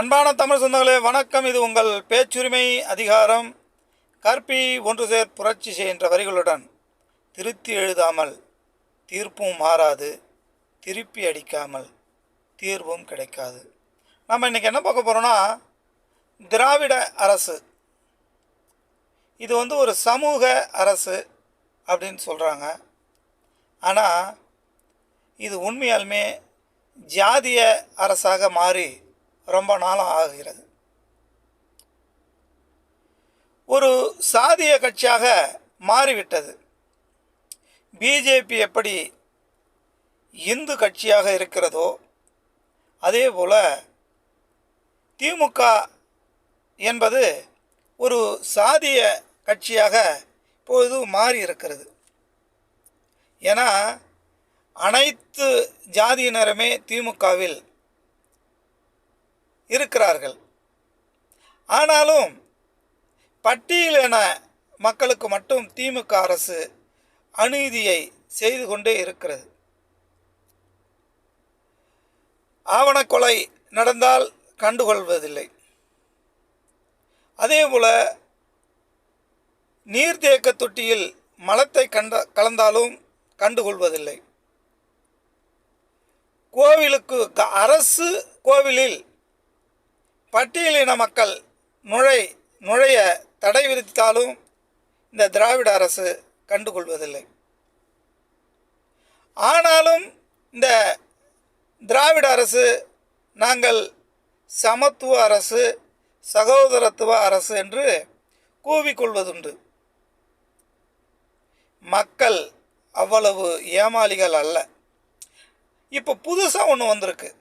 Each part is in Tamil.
அன்பான தமிழ் சொந்தங்களே வணக்கம். இது உங்கள் பேச்சுரிமை அதிகாரம். கற்பி ஒன்று சேர் புரட்சி செய்கின்ற வரிகளுடன் திருத்தி எழுதாமல் தீர்ப்பும் மாறாது திருப்பி அடிக்காமல் தீர்வும் கிடைக்காது. நம்ம இன்றைக்கி என்ன பார்க்க போகிறோன்னா திராவிட அரசு. இது வந்து ஒரு சமூக அரசு அப்படின்னு சொல்கிறாங்க ஆனால் இது உண்மையாலுமே ஜாதிய அரசாக மாறி ரொம்ப நாளாக ஆகிறது ஒரு சாதிய கட்சியாக மாறிவிட்டது. பிஜேபி எப்படி இந்து கட்சியாக இருக்கிறதோ அதே போல் திமுக என்பது ஒரு சாதிய கட்சியாக இப்பொழுது மாறி இருக்கிறது ஏன்னா அனைத்து ஜாதியினருமே திமுகவில் இருக்கிறார்கள். ஆனாலும் பட்டியலின மக்களுக்கு மட்டும் திமுக அரசு அநீதியை செய்து கொண்டே இருக்கிறது. ஆவணக்கொலை நடந்தால் கண்டுகொள்வதில்லை. அதேபோல நீர்த்தேக்க தொட்டியில் மலத்தை கண்ட கலந்தாலும் கண்டுகொள்வதில்லை. கோவிலுக்கு க- அரசு கோவிலில் பட்டியலின மக்கள் நுழை நுழைய தடை விதித்தாலும் இந்த திராவிட அரசு கண்டுகொள்வதில்லை. ஆனாலும் இந்த திராவிட அரசு நாங்கள் சமத்துவ அரசு சகோதரத்துவ அரசு என்று கூவிக்கொள்வதுண்டு. மக்கள் அவ்வளவு ஏமாளிகள் அல்ல. இப்போ புதுசாக ஒன்று வந்திருக்கு.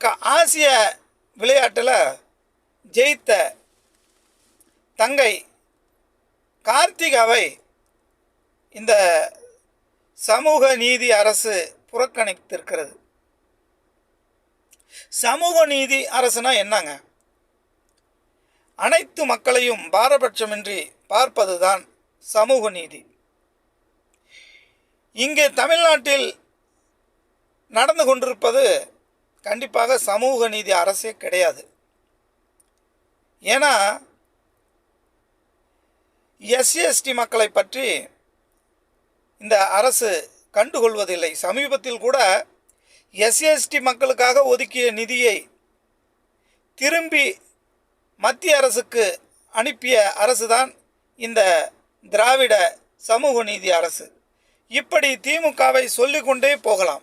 க ஆசிய விளையாட்டில் ஜெயித்த தங்கை கார்த்திகாவை இந்த சமூக நீதி அரசு புறக்கணித்திருக்கிறது. சமூக நீதி அரசுனா என்னங்க? அனைத்து மக்களையும் பாரபட்சமின்றி பார்ப்பதுதான் சமூக நீதி. இங்கே தமிழ்நாட்டில் நடந்து கொண்டிருப்பது கண்டிப்பாக சமூக நீதி அரசே கிடையாது. ஏன்னா எஸ்சிஎஸ்டி மக்களை பற்றி இந்த அரசு கண்டுகொள்வதில்லை. சமீபத்தில் கூட எஸ்சிஎஸ்டி மக்களுக்காக ஒதுக்கிய நிதியை திரும்பி மத்திய அரசுக்கு அனுப்பிய அரசு தான் இந்த திராவிட சமூக நீதி அரசு. இப்படி திமுகவை சொல்லிக்கொண்டே போகலாம்.